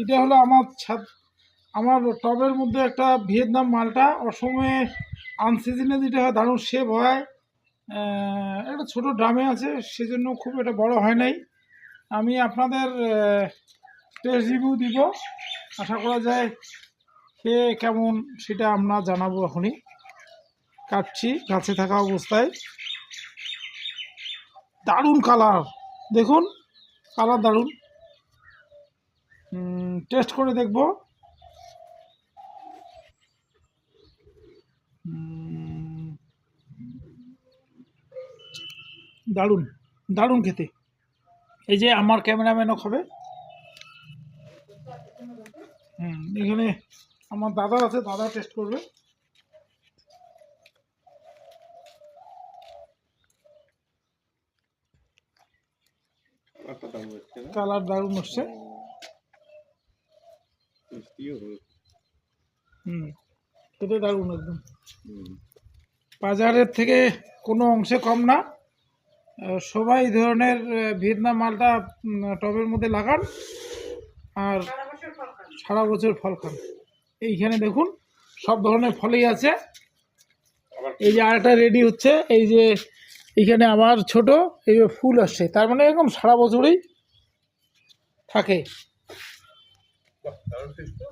এটা হলো আমার ছাদ, আমার টবের মধ্যে একটা ভিয়েতনাম মালটা। অসময়ে আনসিজনে যেটা হয়, দারুণ শেপ হয়। একটা ছোটো ড্রামে আছে, সেজন্য খুব একটা বড় হয় নাই। আমি আপনাদের টেস্ট রিভিউ দিব। আশা করা যায় খেয়ে কেমন সেটা আমরা জানাব এখনই। কাটছি, গাছে থাকা অবস্থায়। দারুণ কালার দেখুন কালার দারুণ। টেস্ট করে দেখব। দারুণ দারুণ খেতে। এই যে আমার ক্যামেরাম্যানও খাবে। হুম এখানে আমার দাদা আছে দাদা টেস্ট করবে। কালার দারুণ হচ্ছে। মিষ্টিও হবে হুম খেতে দারুণ একদম। বাজারের থেকে কোনো অংশে কম না। সবাই ধরনের ভিয়েতনাম মালটা টবের মধ্যে লাগান আর সারা বছর ফল খান। এইখানে দেখুন সব ধরনের ফলই আছে। এই যে আরেকটা রেডি হচ্ছে এই যে এইখানে আবার ছোট এই ফুল আসছে। তার মানে এরকম সারা বছরই থাকে। తరలిస్తూ